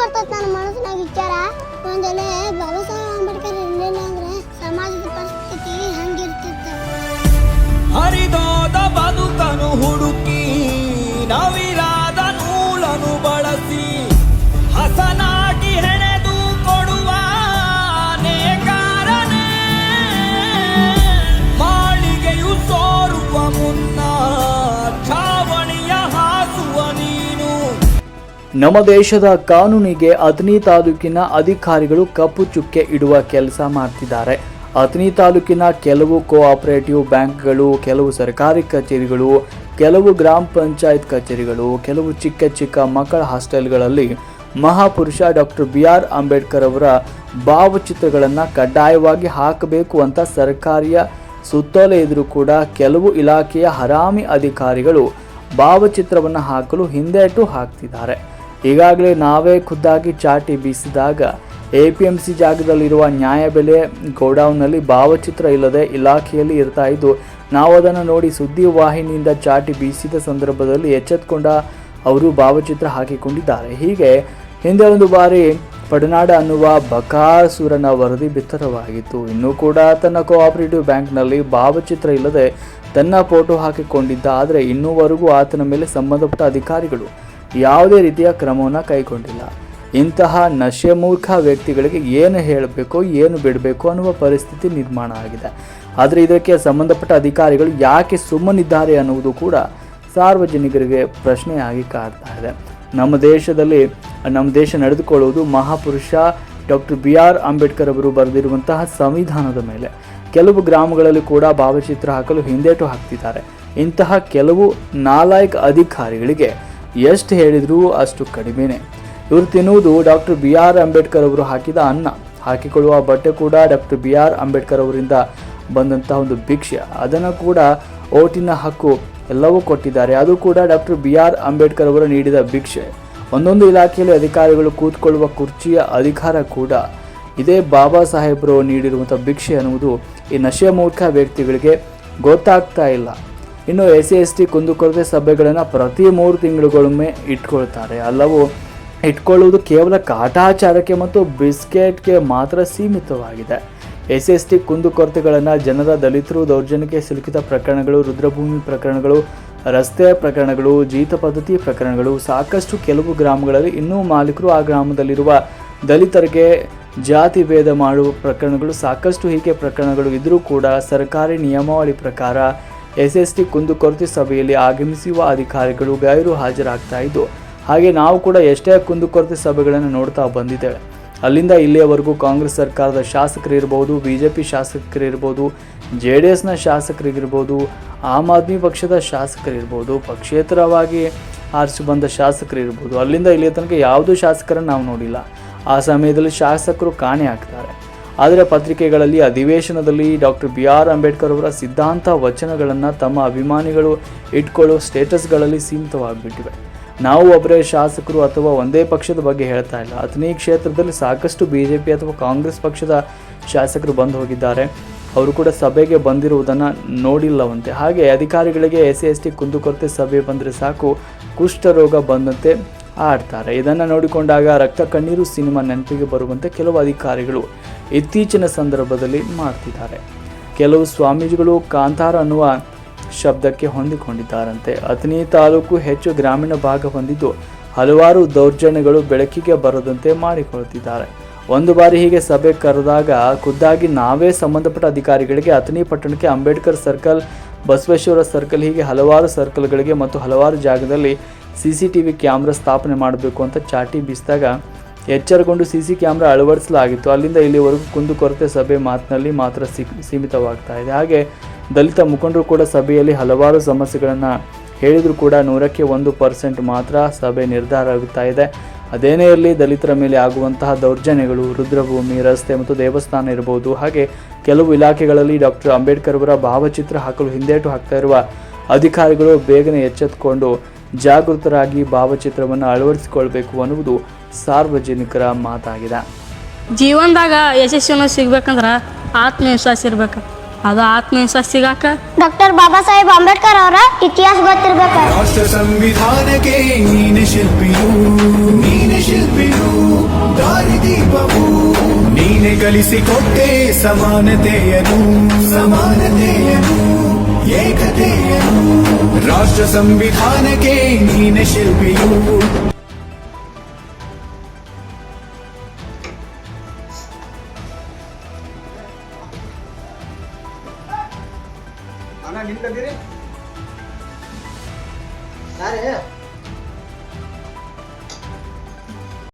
ಬರ್ತೈತೆ ನನ್ನ ಮನಸ್ಸಿನಾಗ ವಿಚಾರ. ಒಂದೆಲೆ ಬಾಬಾ ಸಾಹೇಬ್ ಅಂಬೇಡ್ಕರ್ ಇರಲಿಲ್ಲ ಅಂದ್ರೆ ಸಮಾಜದ ಪರಿಸ್ಥಿತಿ ಹಂಗಿರ್ತಿತ್ತು ಹರಿದೋದ ಬದುಕನು ಹುಡುಕಿ ನವಿರಾದ ನಮ್ಮ ದೇಶದ ಕಾನೂನಿಗೆ ಅಥಣಿ ತಾಲೂಕಿನ ಅಧಿಕಾರಿಗಳು ಕಪ್ಪು ಚುಕ್ಕೆ ಇಡುವ ಕೆಲಸ ಮಾಡ್ತಿದ್ದಾರೆ. ಅಥಣಿ ತಾಲೂಕಿನ ಕೆಲವು ಕೋಆಪರೇಟಿವ್ ಬ್ಯಾಂಕ್ಗಳು, ಕೆಲವು ಸರ್ಕಾರಿ ಕಚೇರಿಗಳು, ಕೆಲವು ಗ್ರಾಮ ಪಂಚಾಯತ್ ಕಚೇರಿಗಳು, ಕೆಲವು ಚಿಕ್ಕ ಚಿಕ್ಕ ಮಕ್ಕಳ ಹಾಸ್ಟೆಲ್ಗಳಲ್ಲಿ ಮಹಾಪುರುಷ ಡಾಕ್ಟರ್ ಬಿ ಆರ್ ಅಂಬೇಡ್ಕರ್ ಅವರ ಭಾವಚಿತ್ರಗಳನ್ನು ಕಡ್ಡಾಯವಾಗಿ ಹಾಕಬೇಕು ಅಂತ ಸರ್ಕಾರಿಯ ಸುತ್ತೋಲೆ ಇದ್ರೂ ಕೂಡ ಕೆಲವು ಇಲಾಖೆಯ ಹರಾಮಿ ಅಧಿಕಾರಿಗಳು ಭಾವಚಿತ್ರವನ್ನು ಹಾಕಲು ಹಿಂದೇಟು ಹಾಕ್ತಿದ್ದಾರೆ. ಈಗಾಗಲೇ ನಾವೇ ಖುದ್ದಾಗಿ ಚಾಟಿ ಬೀಸಿದಾಗ ಎ ಪಿ ಎಂ ಸಿ ಜಾಗದಲ್ಲಿರುವ ನ್ಯಾಯಬೆಲೆ ಗೋಡೌನ್ನಲ್ಲಿ ಭಾವಚಿತ್ರ ಇಲ್ಲದೆ ಇಲಾಖೆಯಲ್ಲಿ ಇರ್ತಾ ಇದ್ದು, ನಾವು ಅದನ್ನು ನೋಡಿ ಸುದ್ದಿ ವಾಹಿನಿಯಿಂದ ಚಾಟಿ ಬೀಸಿದ ಸಂದರ್ಭದಲ್ಲಿ ಎಚ್ಚೆತ್ಕೊಂಡ ಅವರು ಭಾವಚಿತ್ರ ಹಾಕಿಕೊಂಡಿದ್ದಾರೆ. ಹೀಗೆ ಹಿಂದೆ ಒಂದು ಬಾರಿ ಪಡನಾಡ ಅನ್ನುವ ಬಕಾಸುರನ ವರದಿ ಬಿತ್ತರವಾಗಿತ್ತು. ಇನ್ನೂ ಕೂಡ ತನ್ನ ಕೋಆಪರೇಟಿವ್ ಬ್ಯಾಂಕ್ನಲ್ಲಿ ಭಾವಚಿತ್ರ ಇಲ್ಲದೆ ತನ್ನ ಫೋಟೋ ಹಾಕಿಕೊಂಡಿದ್ದ, ಆದರೆ ಇನ್ನೂವರೆಗೂ ಆತನ ಮೇಲೆ ಸಂಬಂಧಪಟ್ಟ ಅಧಿಕಾರಿಗಳು ಯಾವುದೇ ರೀತಿಯ ಕ್ರಮವನ್ನು ಕೈಗೊಂಡಿಲ್ಲ. ಇಂತಹ ನಶೆಮೂರ್ಖ ವ್ಯಕ್ತಿಗಳಿಗೆ ಏನು ಹೇಳಬೇಕು, ಏನು ಬಿಡಬೇಕು ಅನ್ನುವ ಪರಿಸ್ಥಿತಿ ನಿರ್ಮಾಣ ಆಗಿದೆ. ಆದರೆ ಇದಕ್ಕೆ ಸಂಬಂಧಪಟ್ಟ ಅಧಿಕಾರಿಗಳು ಯಾಕೆ ಸುಮ್ಮನಿದ್ದಾರೆ ಅನ್ನುವುದು ಕೂಡ ಸಾರ್ವಜನಿಕರಿಗೆ ಪ್ರಶ್ನೆಯಾಗಿ ಕಾಡ್ತಾ ಇದೆ. ನಮ್ಮ ದೇಶದಲ್ಲಿ, ನಮ್ಮ ದೇಶ ನಡೆದುಕೊಳ್ಳುವುದು ಮಹಾಪುರುಷ ಡಾಕ್ಟರ್ ಬಿ ಆರ್ ಅಂಬೇಡ್ಕರ್ ಅವರು ಬರೆದಿರುವಂತಹ ಸಂವಿಧಾನದ ಮೇಲೆ. ಕೆಲವು ಗ್ರಾಮಗಳಲ್ಲಿ ಕೂಡ ಭಾವಚಿತ್ರ ಹಾಕಲು ಹಿಂದೇಟು ಹಾಕ್ತಿದ್ದಾರೆ. ಇಂತಹ ಕೆಲವು ನಾಲಾಯಕ್ ಅಧಿಕಾರಿಗಳಿಗೆ ಎಷ್ಟು ಹೇಳಿದರೂ ಅಷ್ಟು ಕಡಿಮೆನೆ. ಇವರು ತಿನ್ನುವುದು ಡಾಕ್ಟರ್ ಬಿ ಆರ್ ಅಂಬೇಡ್ಕರ್ ಅವರು ಹಾಕಿದ ಅನ್ನ. ಹಾಕಿಕೊಳ್ಳುವ ಬಟ್ಟೆ ಕೂಡ ಡಾಕ್ಟರ್ ಬಿ ಆರ್ ಅಂಬೇಡ್ಕರ್ ಅವರಿಂದ ಬಂದಂತಹ ಒಂದು ಭಿಕ್ಷೆ. ಅದನ್ನು ಕೂಡ ಓಟಿನ ಹಕ್ಕು ಎಲ್ಲವೂ ಕೊಟ್ಟಿದ್ದಾರೆ. ಅದು ಕೂಡ ಡಾಕ್ಟರ್ ಬಿ ಆರ್ ಅಂಬೇಡ್ಕರ್ ಅವರು ನೀಡಿದ ಭಿಕ್ಷೆ. ಒಂದೊಂದು ಇಲಾಖೆಯಲ್ಲಿ ಅಧಿಕಾರಿಗಳು ಕೂತ್ಕೊಳ್ಳುವ ಕುರ್ಚಿಯ ಅಧಿಕಾರ ಕೂಡ ಇದೇ ಬಾಬಾ ಸಾಹೇಬರು ನೀಡಿರುವಂಥ ಭಿಕ್ಷೆ ಅನ್ನುವುದು ಈ ನಶೆಮೂರ್ಖ ವ್ಯಕ್ತಿಗಳಿಗೆ ಗೊತ್ತಾಗ್ತಾ ಇಲ್ಲ. ಇನ್ನು ಎಸ್ ಸಿ ಎಸ್ ಟಿ ಕುಂದುಕೊರತೆ ಸಭೆಗಳನ್ನು ಪ್ರತಿ ಮೂರು ತಿಂಗಳುಗಳೊಮ್ಮೆ ಇಟ್ಕೊಳ್ತಾರೆ. ಅಲ್ಲವು ಇಟ್ಕೊಳ್ಳುವುದು ಕೇವಲ ಕಾಟಾಚಾರಕ್ಕೆ ಮತ್ತು ಬಿಸ್ಕೆಟ್ಗೆ ಮಾತ್ರ ಸೀಮಿತವಾಗಿದೆ. ಎಸ್ ಎಸ್ ಟಿ ಕುಂದುಕೊರತೆಗಳನ್ನು ಜನರ ದಲಿತರು ದೌರ್ಜನ್ಯಕ್ಕೆ ಸಿಲುಕಿದ ಪ್ರಕರಣಗಳು, ರುದ್ರಭೂಮಿ ಪ್ರಕರಣಗಳು, ರಸ್ತೆ ಪ್ರಕರಣಗಳು, ಜೀತ ಪದ್ಧತಿ ಪ್ರಕರಣಗಳು, ಸಾಕಷ್ಟು ಕೆಲವು ಗ್ರಾಮಗಳಲ್ಲಿ ಇನ್ನೂ ಮಾಲೀಕರು ಆ ಗ್ರಾಮದಲ್ಲಿರುವ ದಲಿತರಿಗೆ ಜಾತಿ ಭೇದ ಮಾಡುವ ಪ್ರಕರಣಗಳು, ಸಾಕಷ್ಟು ಹೀಗೆ ಪ್ರಕರಣಗಳು ಇದ್ದರೂ ಕೂಡ ಸರ್ಕಾರಿ ನಿಯಮಾವಳಿ ಪ್ರಕಾರ ಎಸ್ ಎಸ್ ಟಿ ಕುಂದುಕೊರತೆ ಸಭೆಯಲ್ಲಿ ಆಗಮಿಸುವ ಅಧಿಕಾರಿಗಳು ಗೈರು ಹಾಜರಾಗ್ತಾ ಇದ್ದು, ಹಾಗೆ ನಾವು ಕೂಡ ಎಷ್ಟೇ ಕುಂದುಕೊರತೆ ಸಭೆಗಳನ್ನು ನೋಡ್ತಾ ಬಂದಿದ್ದೇವೆ. ಅಲ್ಲಿಂದ ಇಲ್ಲಿಯವರೆಗೂ ಕಾಂಗ್ರೆಸ್ ಸರ್ಕಾರದ ಶಾಸಕರಿರ್ಬೋದು ಬಿ ಜೆ ಪಿ ಶಾಸಕರು ಇರ್ಬೋದು ಜೆ ಡಿ ಎಸ್ನ ಶಾಸಕರಿಗಿರ್ಬೋದು ಆಮ್ ಆದ್ಮಿ ಪಕ್ಷದ ಶಾಸಕರಿರ್ಬೋದು ಪಕ್ಷೇತರವಾಗಿ ಆರಿಸಿ ಬಂದ ಶಾಸಕರು ಇರ್ಬೋದು, ಅಲ್ಲಿಂದ ಇಲ್ಲಿಯ ತನಕ ಯಾವುದೂ ಶಾಸಕರನ್ನು ನಾವು ನೋಡಿಲ್ಲ. ಆ ಸಮಯದಲ್ಲಿ ಶಾಸಕರು ಕಾಣೆ ಆಗ್ತಾರೆ ಆದರೆ ಪತ್ರಿಕೆಗಳಲ್ಲಿ, ಅಧಿವೇಶನದಲ್ಲಿ ಡಾಕ್ಟರ್ ಬಿ ಆರ್ ಅಂಬೇಡ್ಕರ್ ಅವರ ಸಿದ್ಧಾಂತ ವಚನಗಳನ್ನು ತಮ್ಮ ಅಭಿಮಾನಿಗಳು ಇಟ್ಕೊಳ್ಳೋ ಸ್ಟೇಟಸ್ಗಳಲ್ಲಿ ಸೀಮಿತವಾಗಿಬಿಟ್ಟಿವೆ. ನಾವು ಒಬ್ಬರೇ ಶಾಸಕರು ಅಥವಾ ಒಂದೇ ಪಕ್ಷದ ಬಗ್ಗೆ ಹೇಳ್ತಾ ಇಲ್ಲ. ಅಥಣಿ ಕ್ಷೇತ್ರದಲ್ಲಿ ಸಾಕಷ್ಟು ಬಿ ಜೆ ಪಿ ಅಥವಾ ಕಾಂಗ್ರೆಸ್ ಪಕ್ಷದ ಶಾಸಕರು ಬಂದು ಹೋಗಿದ್ದಾರೆ. ಅವರು ಕೂಡ ಸಭೆಗೆ ಬಂದಿರುವುದನ್ನು ನೋಡಿಲ್ಲವಂತೆ. ಹಾಗೆ ಅಧಿಕಾರಿಗಳಿಗೆ ಎಸ್ ಸಿ ಎಸ್ ಟಿ ಕುಂದುಕೊರತೆ ಸಭೆ ಬಂದರೆ ಸಾಕು. ಕುಷ್ಠರೋಗ ಬಂದಂತೆ ಆಡ್ತಾರೆ ಇದನ್ನು ನೋಡಿಕೊಂಡಾಗ ರಕ್ತ ಕಣ್ಣೀರು ಸಿನಿಮಾ ನೆನಪಿಗೆ ಬರುವಂತೆ ಕೆಲವು ಅಧಿಕಾರಿಗಳು ಇತ್ತೀಚಿನ ಸಂದರ್ಭದಲ್ಲಿ ಮಾಡ್ತಿದ್ದಾರೆ. ಕೆಲವು ಸ್ವಾಮೀಜಿಗಳು ಕಾಂತಾರ ಅನ್ನುವ ಶಬ್ದಕ್ಕೆ ಹೊಂದಿಕೊಂಡಿದ್ದಾರಂತೆ. ಅಥಣಿ ತಾಲೂಕು ಹೆಚ್ಚು ಗ್ರಾಮೀಣ ಭಾಗ ಹೊಂದಿದ್ದು ಹಲವಾರು ದೌರ್ಜನ್ಯಗಳು ಬೆಳಕಿಗೆ ಬರದಂತೆ ಮಾಡಿಕೊಳ್ಳುತ್ತಿದ್ದಾರೆ ಒಂದು ಬಾರಿ ಹೀಗೆ ಸಭೆ ಕರೆದಾಗ ಖುದ್ದಾಗಿ ನಾವೇ ಸಂಬಂಧಪಟ್ಟ ಅಧಿಕಾರಿಗಳಿಗೆ, ಅಥಣಿ ಪಟ್ಟಣಕ್ಕೆ, ಅಂಬೇಡ್ಕರ್ ಸರ್ಕಲ್, ಬಸವೇಶ್ವರ ಸರ್ಕಲ್ ಹೀಗೆ ಹಲವಾರು ಸರ್ಕಲ್ಗಳಿಗೆ ಮತ್ತು ಹಲವಾರು ಜಾಗದಲ್ಲಿ C C T V camera ಸ್ಥಾಪನೆ ಮಾಡಬೇಕು ಅಂತ ಚಾಟಿ ಬೀಸಿದಾಗ ಎಚ್ಚರಗೊಂಡು ಸಿ ಸಿ ಕ್ಯಾಮ್ರಾ ಅಳವಡಿಸಲಾಗಿತ್ತು. ಅಲ್ಲಿಂದ ಇಲ್ಲಿವರೆಗೂ ಕುಂದುಕೊರತೆ ಸಭೆ ಮಾತಿನಲ್ಲಿ ಮಾತ್ರ ಸೀಮಿತವಾಗ್ತಾ ಇದೆ. ಹಾಗೆ ದಲಿತ ಮುಖಂಡರು ಕೂಡ ಸಭೆಯಲ್ಲಿ ಹಲವಾರು ಸಮಸ್ಯೆಗಳನ್ನು ಹೇಳಿದರೂ ಕೂಡ ನೂರಕ್ಕೆ ಒಂದು ಪರ್ಸೆಂಟ್ ಮಾತ್ರ ಸಭೆ ನಿರ್ಧಾರ ಆಗುತ್ತಾ ಇದೆ. ಅದೇನೇ ಇರಲಿ ದಲಿತರ ಮೇಲೆ ಆಗುವಂತಹ ದೌರ್ಜನ್ಯಗಳು, ರುದ್ರಭೂಮಿ, ರಸ್ತೆ ಮತ್ತು ದೇವಸ್ಥಾನ ಇರಬಹುದು. ಹಾಗೆ ಕೆಲವು ಇಲಾಖೆಗಳಲ್ಲಿ ಡಾಕ್ಟರ್ ಅಂಬೇಡ್ಕರ್ ಅವರ ಭಾವಚಿತ್ರ ಹಾಕಲು ಹಿಂದೇಟು ಹಾಕ್ತಾ ಇರುವ ಅಧಿಕಾರಿಗಳು ಬೇಗನೆ ಎಚ್ಚೆತ್ತುಕೊಂಡು ಜಾಗೃತರಾಗಿ ಭಾವಚಿತ್ರವನ್ನು ಅಳವಡಿಸಿಕೊಳ್ಬೇಕು ಅನ್ನುವುದು ಸಾರ್ವಜನಿಕರ ಮಾತಾಗಿದೆ. ಜೀವನದಾಗ ಯಶಸ್ಸನ್ನು ಸಿಗ್ಬೇಕಂದ್ರೆ ಆತ್ಮವಿಶ್ವಾಸ ಇರ್ಬೇಕು. ಅದು ಆತ್ಮವಿಶ್ವಾಸ ಸಿಗಾಕ ಡಾಕ್ಟರ್ ಬಾಬಾ ಸಾಹೇಬ್ ಅಂಬೇಡ್ಕರ್ ಅವರ ಇತಿಹಾಸ ಗೊತ್ತಿರ್ಬೇಕು. ರಾಷ್ಟ್ರ ಸಂವಿಧಾನಕ್ಕೆ ನೀನೆ ಶಿಲ್ಪಿಯು ನೀನೆ ಶಿಲ್ಪಿಯು ದಾರಿದೀಪವು ನೀನೆ ಸಮಾನತೆಯನು ಸಮಾನತೆಯನು ಏಕತೆಯನು ರಾಷ್ಟ್ರ ಸಂವಿಧಾನಕ್ಕೆ ನೀನೆ ಶಿಲ್ಪಿಯು ಅಣ್ಣ ನಿಂತದಿರಿ ಯಾರೇ